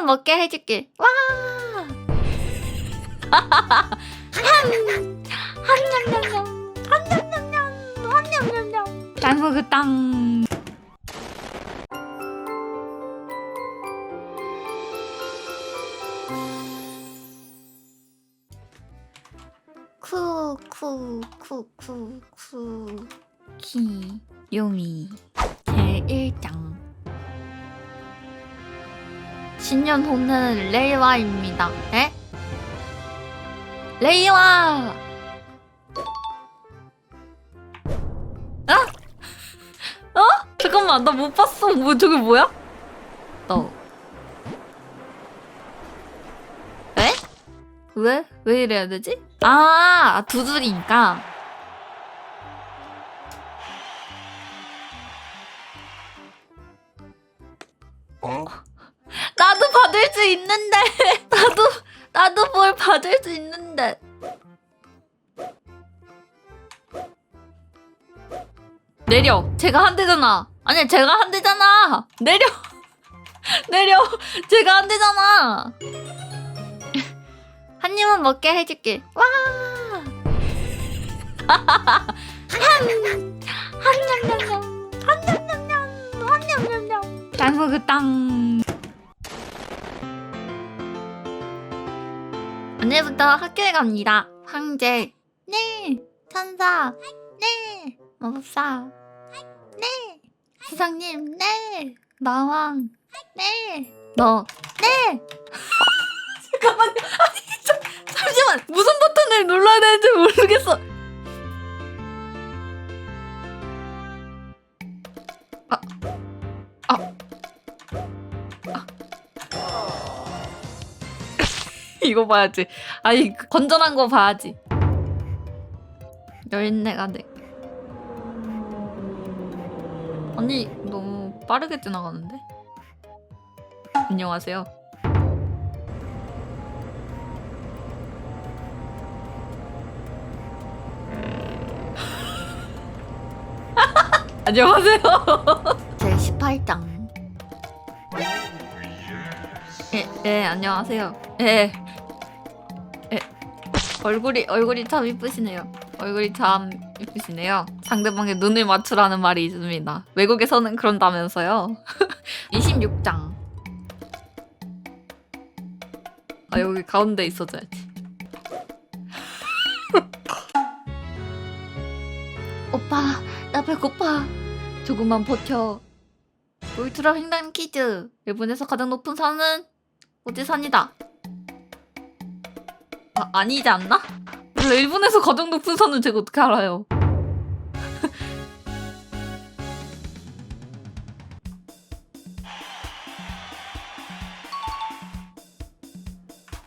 입만 먹게 해줄게. 와. 한냠냠냠. 한냠냠냠. 한냠냠냠. 잘 먹었당. 쿠쿠쿠쿠쿠 키요미 제 1장 신년 호는 레이와입니다. 에? 레이와! 아? 어? 잠깐만 나 못 봤어. 뭐 저게 뭐야? 너. 에? 왜? 왜 이래야 되지? 아, 두드리니까. 어? 나도 받을 수 있는데. 나도, 나도 뭘 받을 수 있는데. 내려. 제가 한 대잖아. 아니, 제가 한 대잖아. 내려. 내려. 제가 한 대잖아. 한 입만 먹게 해줄게. 와. 한냠냠냠. 한냠냠냠. 한냠냠냠. 잘 먹었당. 오늘부터 학교에 갑니다. 황제. 네. 천사. 네. 마법사. 네. 수상님. 네. 마왕. 네. 너. 네. 잠깐만요. 잠시만. 무슨 버튼을 눌러야 되는지 모르겠어. 아. 아. 아. 이거 봐야지. 아니, 그 건전한 거 봐야지. 열내가 돼. 아니, 너무 빠르게 지나가는데? 안녕하세요. 안녕하세요. 제 18장. 예, 예, 안녕하세요. 예. 예. 얼굴이 얼굴이 참 이쁘시네요. 얼굴이 참 이쁘시네요. 상대방의 눈을 맞추라는 말이 있습니다. 외국에서는 그런다면서요. 26장. 아 여기 가운데 있어줘야지. 오빠, 나 배고파. 조금만 버텨. 울트라 횡단 퀴즈. 일본에서 가장 높은 산은 오지산이다. 아, 아니지 않나? 원래 일본에서 가장 높은 산은 제가 어떻게 알아요?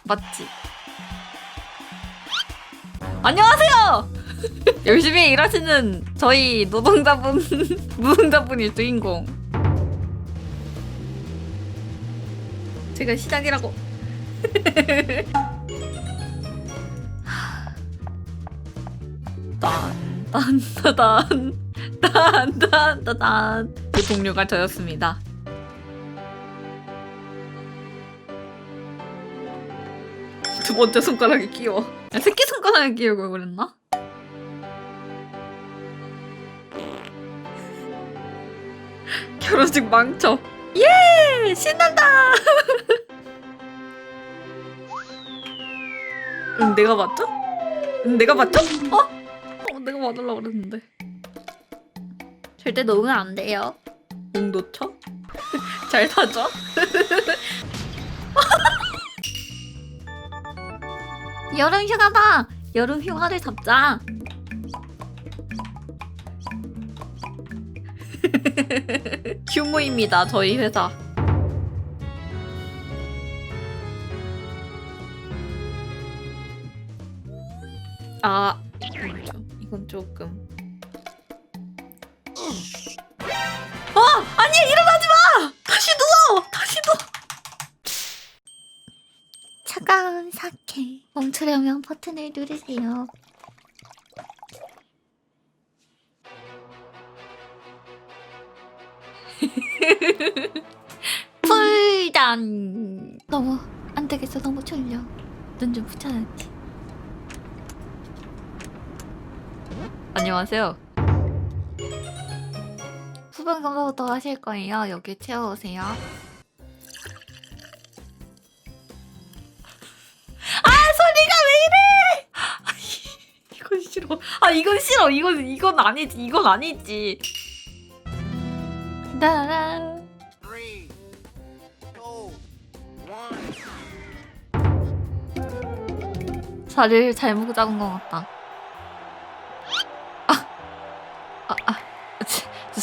맞지? 안녕하세요! 열심히 일하시는 저희 노동자분, 노동자분이 주인공. 제가 시작이라고. 딴, 딴, 딴, 딴, 딴, 딴, 딴. 그 동료가 저였습니다. 두 번째 손가락에 끼워. 아, 새끼 손가락에 끼우고 그랬나? 결혼식 망쳐. 예! 신난다! 응, 내가 맞죠? 응, 내가 맞죠? 어? 어, 내가 맞으려고 그랬는데. 절대 놓으면 안 돼요. 응, 놓쳐? 잘 타죠? 여름 휴가다! 여름 휴가를 잡자! 휴무입니다, 저희 회사. 아, 이건 조금. 어! 아니, 일어나지 마! 다시 누워! 다시 누워! 차가운 사케. 멈추려면 버튼을 누르세요. 풀단 너무 안 되겠어. 너무 졸려. 눈 좀 붙여야지. 안녕하세요. 수분 검사부터 하실 거예요. 여기 채워오세요. 아 소리가 왜 이래? 이건 싫어. 아 이건 싫어. 이건 이건 아니지. 이건 아니지. 따라. 자리를 잘못 잡은 것 같다.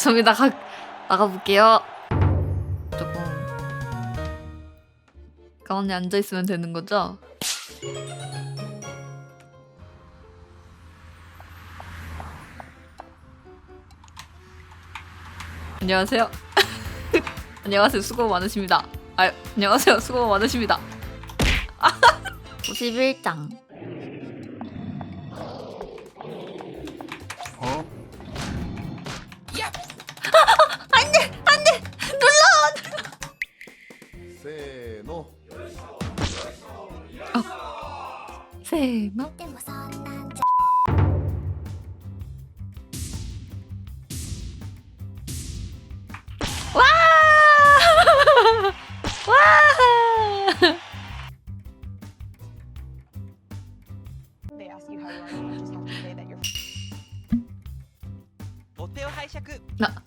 죄송합니다. 가, 나가볼게요. 조금 가운데 앉아 있으면 되는 거죠? 안녕하세요. 안녕하세요. 수고 많으십니다. 아, 안녕하세요. 수고 많으십니다. 91장. せーの。あせーの。でもそんなんじゃわーわーお手を拝借。な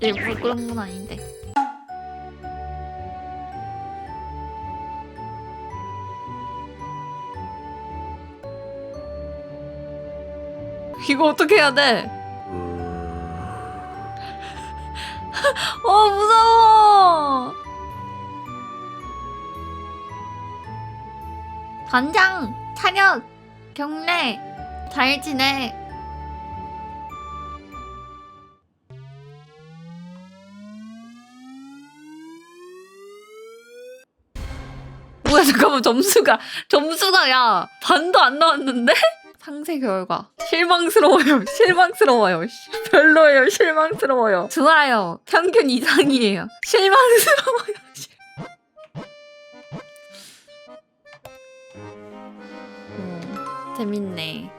ええ、もないんで。 이거 어떻게 해야 돼? 어 무서워. 단장 차렷 경례 잘 지내. 뭐야 잠깐만 점수가 점수가 야 반도 안 나왔는데? 상세 결과. 실망스러워요. 실망스러워요. 씨, 별로예요. 실망스러워요. 좋아요. 평균 이상이에요. 실망스러워요. 씨. 음, 재밌네